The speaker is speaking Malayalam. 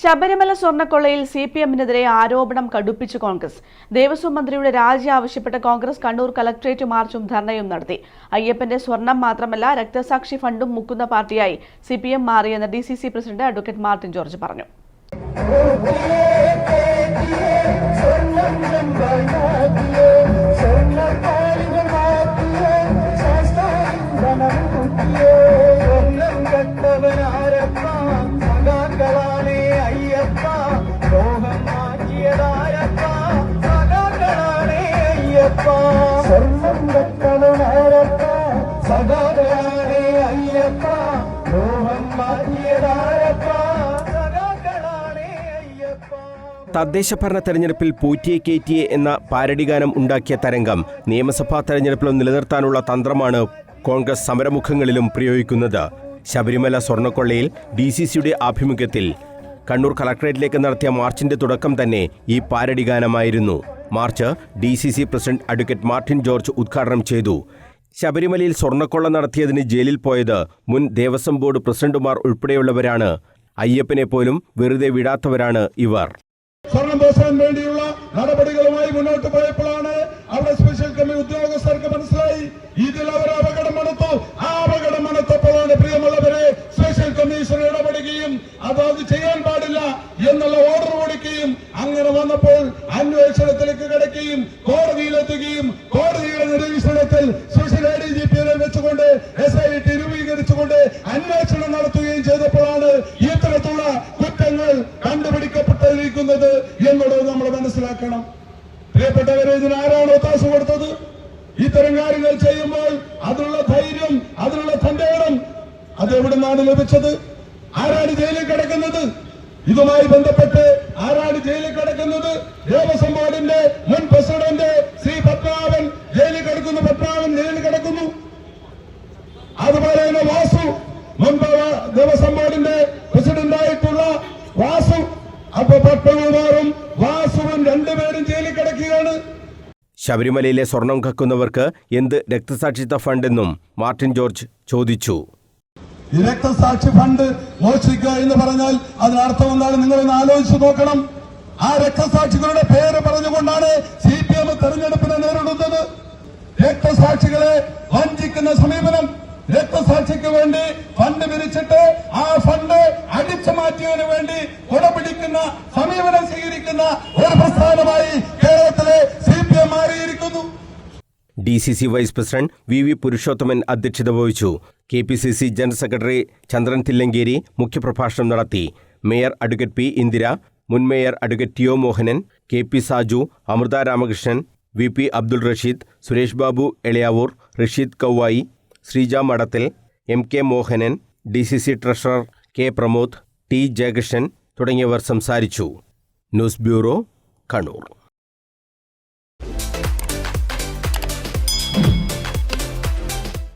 ശബരിമല സ്വർണക്കൊള്ളയിൽ സി പി എമ്മിനെതിരെ ആരോപണം കടുപ്പിച്ച് കോൺഗ്രസ്. ദേവസ്വം മന്ത്രിയുടെ രാജി ആവശ്യപ്പെട്ട് കോൺഗ്രസ് കണ്ണൂർ കലക്ട്രേറ്റ് മാർച്ചും ധർണയും നടത്തി. അയ്യപ്പന്റെ സ്വർണം മാത്രമല്ല രക്തസാക്ഷി ഫണ്ടും മുക്കുന്ന പാർട്ടിയായി സി പി എം മാറിയെന്ന് D C C president advocate Martin George പറഞ്ഞു. തദ്ദേശ ഭരണ തെരഞ്ഞെടുപ്പിൽ പൂറ്റിയെ കയറ്റിയെ എന്ന പാരടിഗാനം ഉണ്ടാക്കിയ തരംഗം നിയമസഭാ തെരഞ്ഞെടുപ്പിലും നിലനിർത്താനുള്ള തന്ത്രമാണ് കോൺഗ്രസ് സമരമുഖങ്ങളിലും പ്രയോഗിക്കുന്നത്. ശബരിമല സ്വർണക്കൊള്ളയിൽ ഡി സി സിയുടെ ആഭിമുഖ്യത്തിൽ കണ്ണൂർ കളക്ടറേറ്റിലേക്ക് നടത്തിയ മാർച്ചിന്റെ തുടക്കം തന്നെ ഈ പാരടിഗാനമായിരുന്നു. March D C C president advocate Martin George ഉദ്ഘാടനം ചെയ്തു. ശബരിമലയിൽ സ്വർണക്കൊള്ള നടത്തിയതിന് ജയിലിൽ പോയത് മുൻ ദേവസ്വം ബോർഡ് പ്രസിഡന്റുമാർ ഉൾപ്പെടെയുള്ളവരാണ്. അയ്യപ്പനെ പോലും വെറുതെ വിടാത്തവരാണ് ഇവർ. സ്വർണം പൂശാൻ വേണ്ടിയുള്ള നടപടികളുമായി മുന്നോട്ട് പോയപ്പോഴാണ് അവിടെ സ്പെഷ്യൽ കമ്മി ഉദ്യോഗസ്ഥർക്ക് മനസ്സിലായി. ഇതിൽ അവർ അപകടം മണത്തു ആ അപകടം മണത്തപ്പോഴാണ് പ്രിയമുള്ളവരെ സ്പെഷ്യൽ കമ്മീഷൻ ഇടപെടുകയും അത് അത് ചെയ്യാൻ പാടില്ല എന്നുള്ള ഓർഡർ കൊടുക്കുകയും അങ്ങനെ വന്നപ്പോൾ അന്വേഷണത്തിലേക്ക് കിടക്കുകയും കോടതിയിലെത്തുകയും കോടതിയുടെ നിരീക്ഷണത്തിൽ സ്പെഷ്യൽ എ ഡി ജി പിയെ വെച്ചുകൊണ്ട് എസ് ഐ ടി രൂപീകരിച്ചുകൊണ്ട് അന്വേഷണം നടത്തുകയും ചെയ്തപ്പോഴാണ് കണ്ടുപിടിക്കപ്പെട്ടിരിക്കുന്നത് എന്നുള്ളത് നമ്മൾ മനസ്സിലാക്കണം. പ്രിയപ്പെട്ടവരെ ഇതിന് ആരാണ് ഒത്താശ കൊടുത്തത്? ഇത്തരം കാര്യങ്ങൾ ചെയ്യുമ്പോൾ അതിനുള്ള ധൈര്യം അതിനുള്ള തന്റെ ഇടം അത് എവിടെ നിന്നാണ് ലഭിച്ചത്? ആരാണ് ജയിലിൽ കിടക്കുന്നത്? ഇതുമായി ബന്ധപ്പെട്ട് ആരാണ് ജയിലിൽ കിടക്കുന്നത്? ദേവസ്വം ബോർഡിന്റെ മുൻ പ്രസിഡന്റ് ശ്രീ പത്മനാഭൻ ജയിലിൽ കിടക്കുന്നു പത്മനാഭൻ ജയിലിൽ കിടക്കുന്നു. അതുപോലെ തന്നെ വാസു മുൻപ് ദേവസ്വം ബോർഡിന്റെ പ്രസിഡന്റായിട്ടുള്ള ശബരിമലയിലെ സ്വർണം കക്കുന്നവർക്ക് എന്ത് രക്തസാക്ഷിത്വ ഫണ്ടെന്നും മാർട്ടിൻ ജോർജ് ചോദിച്ചു. ഈ രക്തസാക്ഷി ഫണ്ട് മോഷ്ടിക്കുക എന്ന് പറഞ്ഞാൽ അതിനർത്ഥം എന്താണ്? നിങ്ങൾ ഒന്ന് ആലോചിച്ചു നോക്കണം. ആ രക്തസാക്ഷികളുടെ പേര് പറഞ്ഞുകൊണ്ടാണ് സി പി എം തെരഞ്ഞെടുപ്പിനെ നേരിടുന്നത്. രക്തസാക്ഷികളെ വഞ്ചിക്കുന്ന സമീപനം രക്തസാക്ഷിക്ക് വേണ്ടി ഫണ്ട് പിരിച്ചിട്ട് ആ ഫണ്ട് അടിച്ചു മാറ്റിയതിനു വേണ്ടി കുടപിടിക്കുന്ന സമീപനം സ്വീകരിക്കുന്ന ഒരു പ്രസ്ഥാനമായി കേരളത്തിലെ സി പി എം മാറിയിരിക്കുന്നു D C C vice president V V Purushothaman അധ്യക്ഷത വഹിച്ചു. K P C C general secretary Chandran Thillankeri മുഖ്യപ്രഭാഷണം നടത്തി. മേയർ അഡ്വക്കേറ്റ് പി ഇന്ദിര മുൻ mayor advocate T O Mohanan K P Saju Amrutha Ramakrishnan V P Abdul Rasheed Suresh Babu Elayavoor Rasheed Kouvayi Sreeja Madathil M K Mohanan D C C treasurer K Pramod T Jayakrishnan തുടങ്ങിയവർ സംസാരിച്ചു. News bureau Kannur.